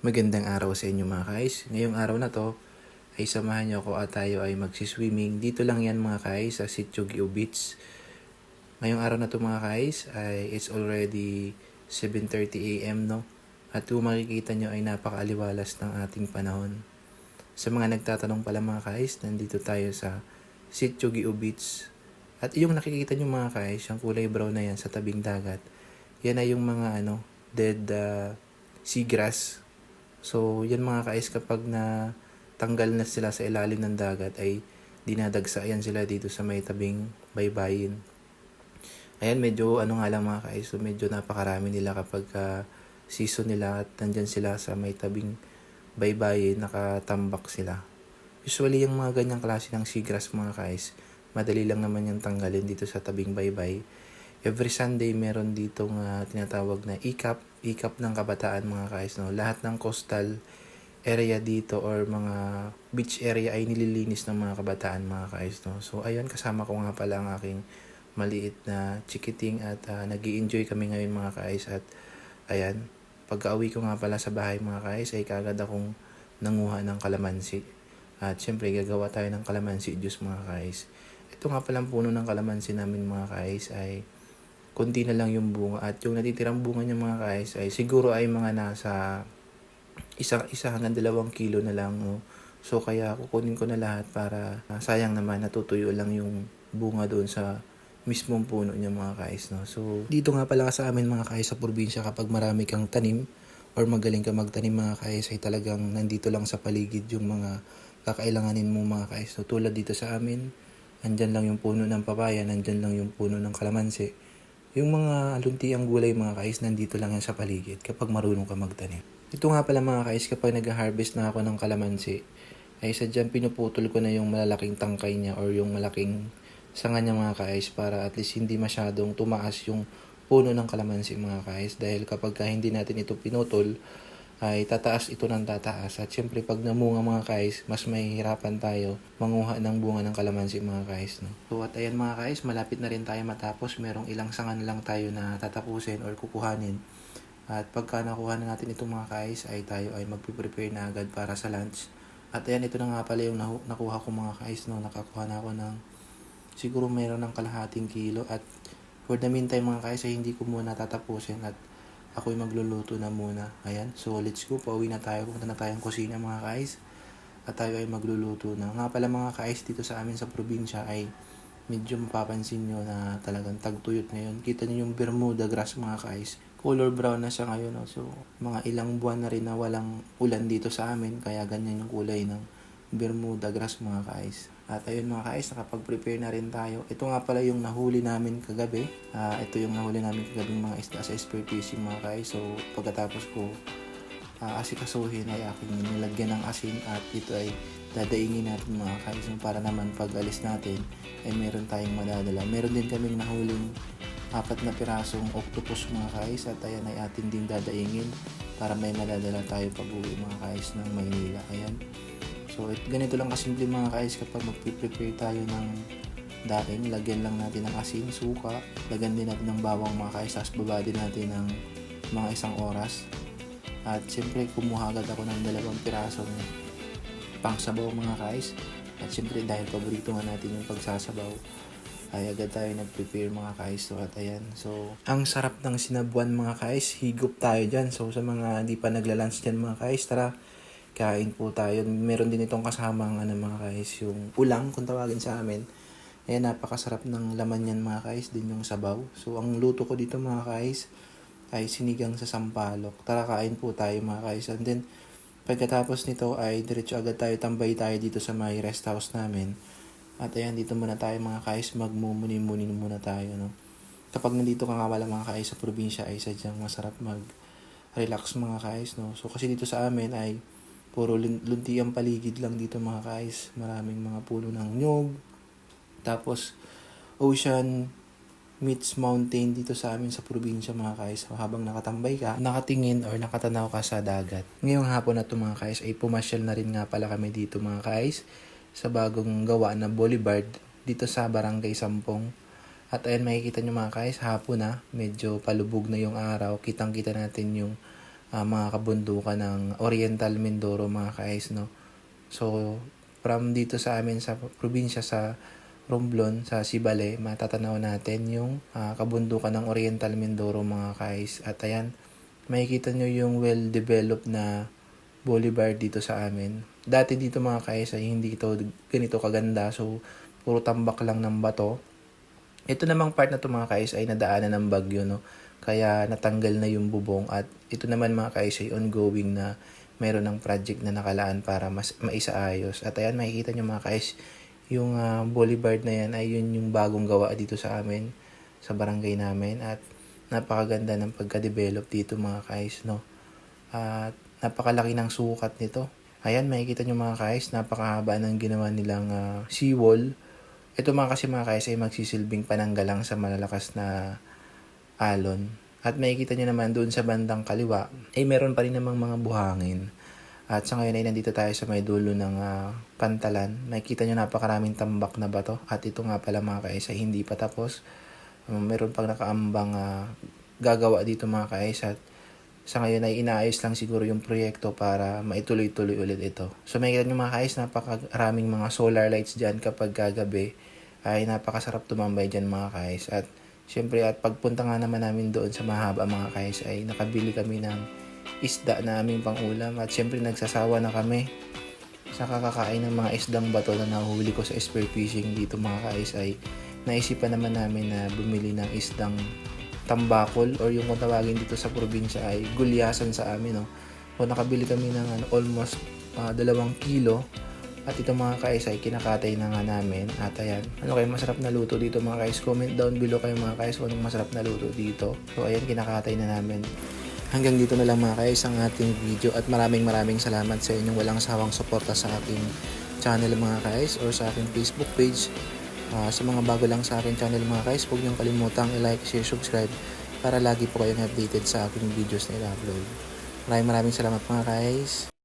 Magandang araw sa inyo mga kais. Ngayong araw na to ay samahan niyo ako at tayo ay magsiswimming. Dito lang yan mga kais sa Sitio Gio Beach. Ngayong araw na to mga kais ay it's already 7.30 a.m. no? At kung makikita nyo ay napakaaliwalas ng ating panahon. Sa mga nagtatanong pala mga kais, nandito tayo sa Sitio Gio Beach. At yung nakikita nyo mga kais, yung kulay brown na yan sa tabing dagat, yan ay yung mga ano, dead uh, seagrass So, yan mga kais kapag na tanggal na sila sa ilalim ng dagat ay dinadagsa yan sila dito sa may tabing baybayin. Ayan, medyo ano nga lang mga kais, so medyo napakarami nila kapag uh, season nila at nandyan sila sa may tabing baybayin, nakatambak sila. Usually yung mga ganyang klase ng seagrass mga kais, madali lang naman yung tanggalin dito sa tabing baybay. Every Sunday meron dito nga tinatawag na ikap ikap ng kabataan mga kais no? Lahat ng coastal area dito or mga beach area ay nililinis ng mga kabataan mga kais no? So ayun kasama ko nga pala ang aking maliit na chikiting at uh, nag enjoy kami ngayon mga kais at ayan pagka-uwi ko nga pala sa bahay mga kais ay kagad akong nanguha ng kalamansi. At syempre gagawa tayo ng kalamansi juice mga kais ito nga palang puno ng kalamansi namin mga kais ay konti na lang yung bunga. At yung natitirang bunga niya mga guys ay siguro ay mga nasa isa, isa hanggang dalawang kilo na lang no? so kaya kukunin ko na lahat para uh, sayang naman natutuyo lang yung bunga doon sa mismong puno niya mga kais no? So dito nga pala sa amin mga kais sa probinsya kapag marami kang tanim or magaling ka magtanim mga kais ay talagang nandito lang sa paligid yung mga kakailanganin mo mga kais so tulad dito sa amin andyan lang yung puno ng papaya nandyan lang yung puno ng kalamansi yung mga luntiang gulay mga kais, nandito lang yan sa paligid kapag marunong ka magtanim. Ito nga pala mga kais, kapag nag-harvest na ako ng kalamansi, ay sadyang pinuputol ko na yung malalaking tangkay niya or yung malaking sanga niya mga kais para at least hindi masyadong tumaas yung puno ng kalamansi mga kais dahil kapag ka hindi natin ito pinutol ay tataas ito ng tataas. At syempre pag namunga mga kais, mas mahihirapan tayo manguha ng bunga ng kalamansi mga kais. No? So at ayan mga kais, malapit na rin tayo matapos. Merong ilang sanga na lang tayo na tatapusin or kukuhanin. At pagka nakuha na natin itong mga kais, ay tayo ay magpiprepare na agad para sa lunch. At ayan, ito na nga pala yung nakuha ko mga kais. No? Nakakuha na ako ng siguro meron ng kalahating kilo. At for the meantime mga kais, ay hindi ko muna tatapusin. At ako'y magluluto na muna. Ayan, so let's go. Pauwi na tayo. Pumunta na tayong kusina mga kais. At tayo ay magluluto na. Nga pala mga kais dito sa amin sa probinsya ay medyo mapapansin nyo na talagang tagtuyot ngayon. Kita nyo yung Bermuda grass mga kais. Color brown na siya ngayon. No? So, mga ilang buwan na rin na walang ulan dito sa amin. Kaya ganyan yung kulay ng Bermuda grass mga kais. At ayun mga kais, nakapag-prepare na rin tayo. Ito nga pala yung nahuli namin kagabi. Uh, ito yung nahuli namin kagabi mga isda sa spear fishing mga kais. So pagkatapos ko uh, asikasuhin ay aking nilagyan ng asin at ito ay dadaingin natin mga kais para naman pag alis natin ay meron tayong madadala. Meron din kaming nahuling apat na pirasong octopus mga kais at ayan ay atin din dadaingin para may madadala tayo pag uwi mga kais ng Maynila. Ayan. So, it, ganito lang kasimple mga kais kapag magpe-prepare tayo ng daing, lagyan lang natin ng asin, suka, lagyan din natin ng bawang mga kais, tapos baba din natin ng mga isang oras. At siyempre, kumuha agad ako ng dalawang pirasong pangsabaw mga kais. At siyempre, dahil paborito nga natin yung pagsasabaw, ay agad tayo nag-prepare mga kais. So, at ayan. So, ang sarap ng sinabuan mga kais. Higop tayo dyan. So, sa mga hindi pa nagla-lunch dyan mga kais, tara, kain po tayo. Meron din itong kasama ng ano, mga kais, yung ulang kung tawagin sa amin. Ayan, napakasarap ng laman yan mga kais, din yung sabaw. So, ang luto ko dito mga kais, ay sinigang sa sampalok. Tara kain po tayo mga kais. And then, pagkatapos nito ay diretso agad tayo, tambay tayo dito sa may rest house namin. At ayan, dito muna tayo mga kais, magmumuni-muni muna tayo. No? Kapag nandito ka nga wala mga kais sa probinsya ay sadyang masarap mag-relax mga kais. No? So, kasi dito sa amin ay Puro lunti ang paligid lang dito mga guys. Maraming mga puno ng nyog. Tapos, ocean meets mountain dito sa amin sa probinsya mga guys. Habang nakatambay ka, nakatingin or nakatanaw ka sa dagat. Ngayong hapon na ito mga guys ay pumasyal na rin nga pala kami dito mga guys sa bagong gawa na boulevard dito sa Barangay Sampong. At ayun makikita nyo mga guys, hapon na, medyo palubog na yung araw. Kitang kita natin yung ah, mga kabundukan ng Oriental Mindoro mga ka-ice, no? So, from dito sa amin sa probinsya sa Romblon, sa Sibale, matatanaw natin yung ah, kabundukan ng Oriental Mindoro mga ka-ice. At ayan, makikita nyo yung well-developed na boulevard dito sa amin. Dati dito mga ka-ice ay hindi ito ganito kaganda. So, puro tambak lang ng bato. Ito namang part na to mga kais ay nadaanan ng bagyo no. Kaya natanggal na yung bubong at ito naman mga kais ay ongoing na meron ng project na nakalaan para mas maisaayos. At ayan makikita nyo mga kais yung ah, boulevard na yan ay yun yung bagong gawa dito sa amin sa barangay namin at napakaganda ng pagka-develop dito mga kais no. At napakalaki ng sukat nito. Ayan makikita nyo mga kais napakahaba ng ginawa nilang ah, seawall ito mga kasi mga kais ay magsisilbing pananggalang sa malalakas na alon. At makikita nyo naman doon sa bandang kaliwa, ay meron pa rin namang mga buhangin. At sa ngayon ay nandito tayo sa may dulo ng ah, pantalan. Makikita nyo napakaraming tambak na bato. At ito nga pala mga kais ay hindi pa tapos. Um, meron pang nakaambang ah, gagawa dito mga kais. At sa ngayon ay inaayos lang siguro yung proyekto para maituloy-tuloy ulit ito. So makikita nyo mga kais, napakaraming mga solar lights dyan kapag gagabi ay napakasarap tumambay dyan mga kais. At syempre at pagpunta nga naman namin doon sa mahaba mga kais ay nakabili kami ng isda na aming pangulam at syempre nagsasawa na kami sa kakakain ng mga isdang bato na nahuli ko sa spear fishing dito mga kais ay naisipan naman namin na bumili ng isdang tambakol or yung kung tawagin dito sa probinsya ay gulyasan sa amin no. So nakabili kami ng ano, almost ah, dalawang kilo at ito mga kais ay kinakatay na nga namin. At ayan ano kayo masarap na luto dito mga kais. Comment down below kayo mga kais kung anong masarap na luto dito. So ayan kinakatay na namin. Hanggang dito na lang mga kais ang ating video. At maraming maraming salamat sa inyong walang sawang suporta sa aking channel mga kais or sa aking Facebook page. Ah, sa mga bago lang sa akin channel mga guys, huwag niyong kalimutang i-like, share, subscribe para lagi po kayong updated sa aking videos na i-upload. Maraming maraming salamat mga guys.